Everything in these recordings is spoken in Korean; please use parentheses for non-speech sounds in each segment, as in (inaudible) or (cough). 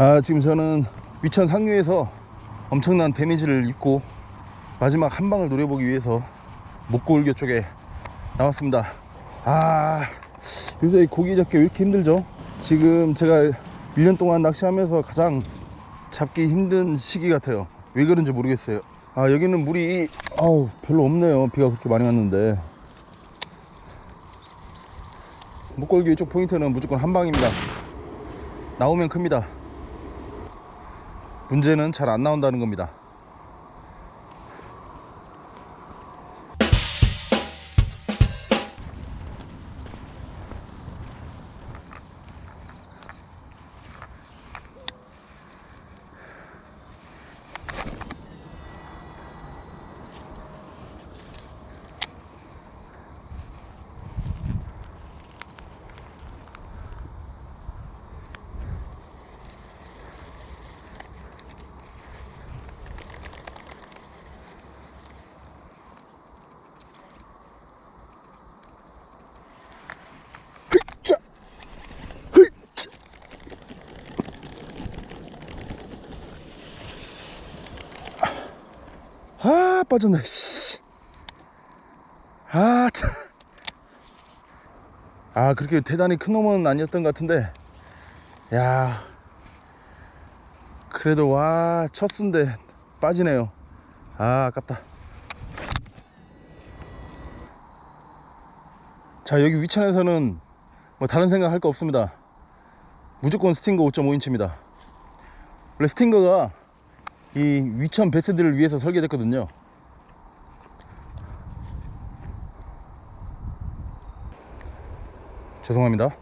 아, 지금 저는 위천 상류에서 엄청난 데미지를 입고 마지막 한 방을 노려보기 위해서 목골교 쪽에 나왔습니다. 아, 요새 고기 잡기 왜 이렇게 힘들죠? 지금 제가 1년 동안 낚시하면서 가장 잡기 힘든 시기 같아요. 왜 그런지 모르겠어요. 아, 여기는 물이 아우, 별로 없네요. 비가 그렇게 많이 왔는데. 목골교 이쪽 포인트는 무조건 한 방입니다. 나오면 큽니다. 문제는 잘 안 나온다는 겁니다. 빠졌네 씨. 아 참. 아 그렇게 대단히 큰 놈은 아니었던 것 같은데 야 그래도 와첫 순데 빠지네요 아 아깝다 자 여기 위천에서는 뭐 다른 생각 할 거 없습니다. 무조건 스팅거 5.5인치입니다. 원래 스팅거가 이 위천 베스들을 위해서 설계됐거든요. 죄송합니다.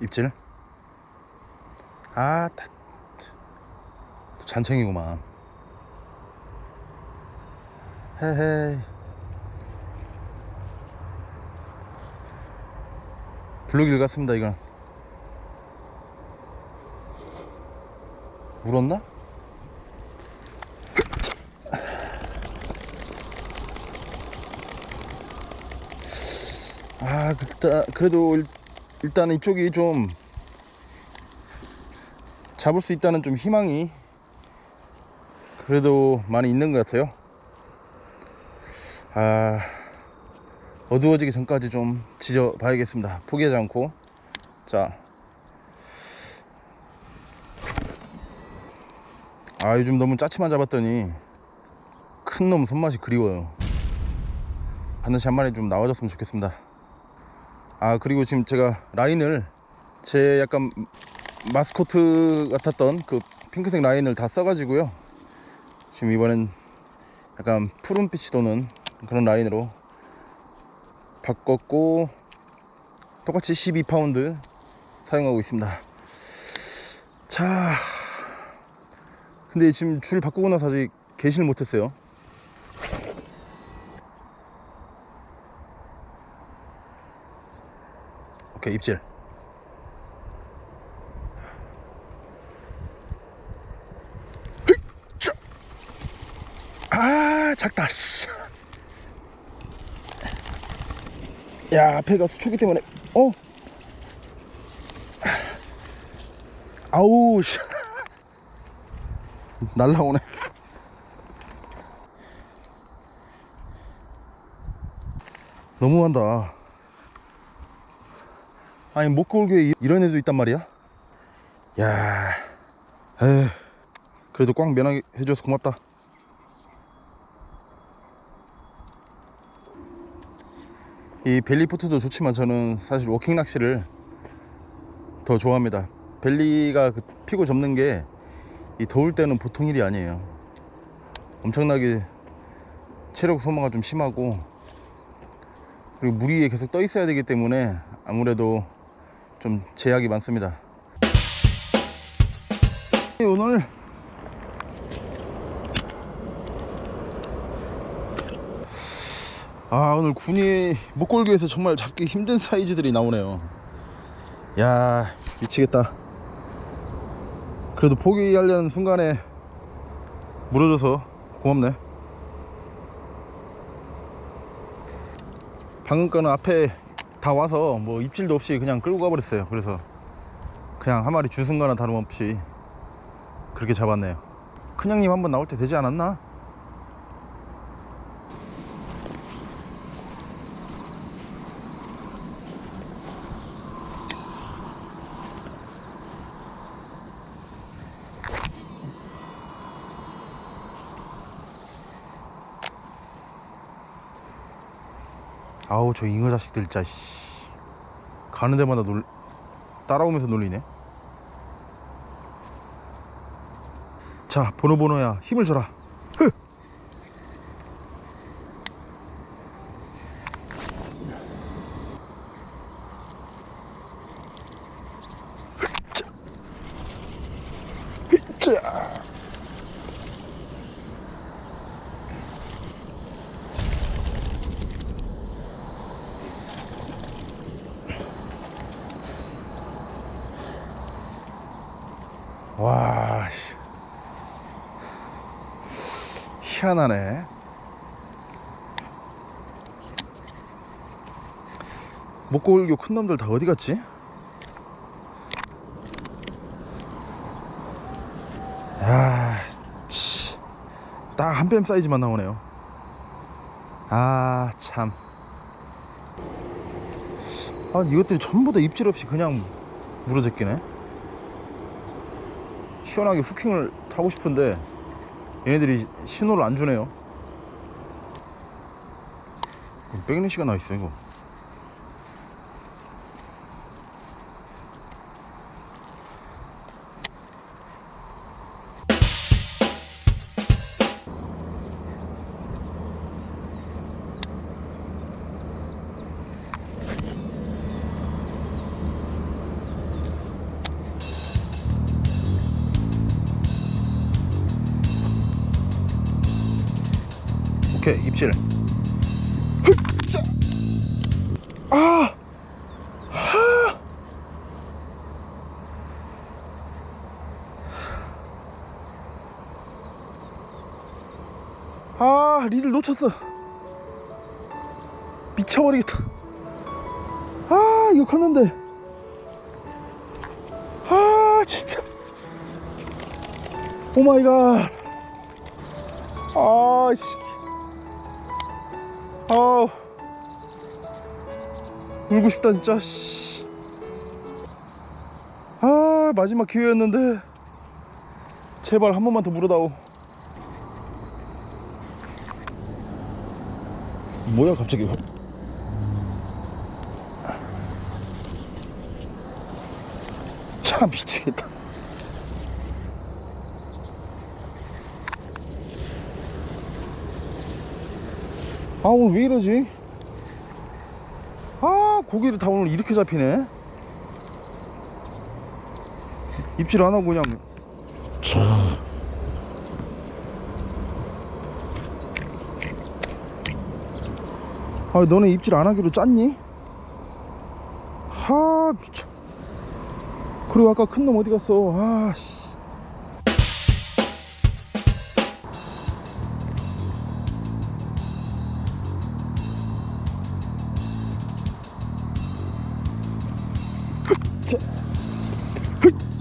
입질. 아, 다, 또 잔챙이구만. 헤헤. 블루길 같습니다, 이건. 물었나? 아, 그다 그래도 일- 일단 이쪽이 좀 잡을 수 있다는 좀 희망이 그래도 많이 있는 것 같아요. 아, 어두워지기 전까지 좀 지져 봐야겠습니다. 포기하지 않고. 자. 아, 요즘 너무 짜치만 잡았더니 큰 놈 손맛이 그리워요. 반드시 한 마리 좀 나와줬으면 좋겠습니다. 아 그리고 지금 제가 라인을 제 약간 마스코트 같았던 그 핑크색 라인을 다 써가지고요. 지금 이번엔 약간 푸른빛이 도는 그런 라인으로 바꿨고 똑같이 12파운드 사용하고 있습니다. 자 근데 지금 줄 바꾸고 나서 아직 개시를 못했어요. 오케이 입질 작다 씨. 야 앞에가 수초기 때문에 어 아우 씨. (laughs) 날라오네 너무한다. 아니 목골교에 이- 이런 애도 있단 말이야? 야, 에휴, 그래도 꽉 면하게 해줘서 고맙다. 이 벨리포트도 좋지만 저는 사실 워킹 낚시를 더 좋아합니다. 벨리가 그 피고 접는 게 이 더울 때는 보통 일이 아니에요. 엄청나게 체력 소모가 좀 심하고 그리고 물 위에 계속 떠 있어야 되기 때문에 아무래도 좀 제약이 많습니다. 오늘 아 오늘 군이 목골교에서 정말 잡기 힘든 사이즈들이 나오네요. 야 미치겠다. 그래도 포기하려는 순간에 물어줘서 고맙네. 방금 거는 앞에 다 와서 뭐 입질도 없이 그냥 끌고 가버렸어요. 그래서 그냥 한 마리 주승 거나 다름없이 그렇게 잡았네요. 큰형님 한번 나올 때 되지 않았나? 아우 저 잉어 자식들 진짜 씨. 가는 데마다 놀 따라오면서 놀리네 자 번호야 힘을 줘라 와, 씨. 희한하네. 목골교 큰 놈들 다 어디 갔지? 야, 씨. 딱한 뺨 사이즈만 나오네요. 아, 참. 아, 이것들이 전부 다 입질 없이 그냥 물어제끼네. 시원하게 후킹을 타고 싶은데 얘네들이 신호를 안 주네요. 백래시가 나 있어 이거. 입질. 흑자. 아. 하. 아 리를 놓쳤어. 미쳐버리겠다. 아 이거 컸는데. 아 진짜. 오 마이 갓. 아 씨. 아우. 울고 싶다 진짜 씨. 아 마지막 기회였는데. 제발 한 번만 더 물어다오. 뭐야 갑자기. 참 미치겠다 아 오늘 왜 이러지? 아 고기를 다 오늘 이렇게 잡히네 입질 안 하고 그냥 차. 아 너네 입질 안 하기로 짰니? 하 미쳐 그리고 아까 큰 놈 어디 갔어 아씨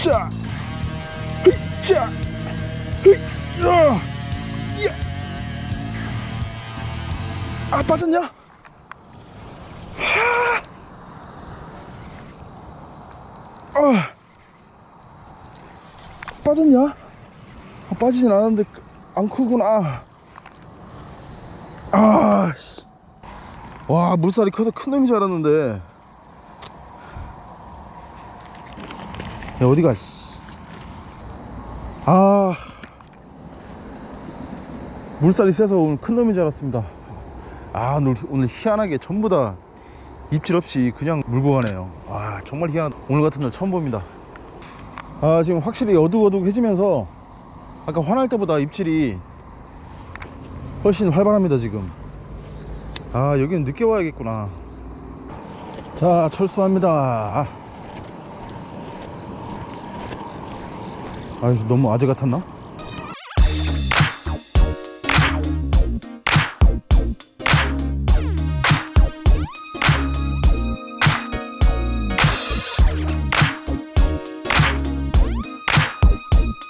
자, 자, 야, 어. 야. 아 빠졌냐? 하. 어. 빠졌냐? 아, 빠지진 않았는데 그, 안 크구나. 아, 와 물살이 커서 큰 놈인 줄 알았는데. 야 어디가? 씨. 아, 물살이 세서 오늘 큰 놈인 줄 알았습니다. 아 오늘, 오늘 희한하게 전부 다 입질 없이 그냥 물고 가네요. 와 정말 희한하다. 오늘 같은 날 처음 봅니다. 아 지금 확실히 어둑어둑해지면서 아까 화날 때보다 입질이 훨씬 활발합니다 지금 아 여기는 늦게 와야겠구나 자 철수합니다 아 너무 아재 같았나?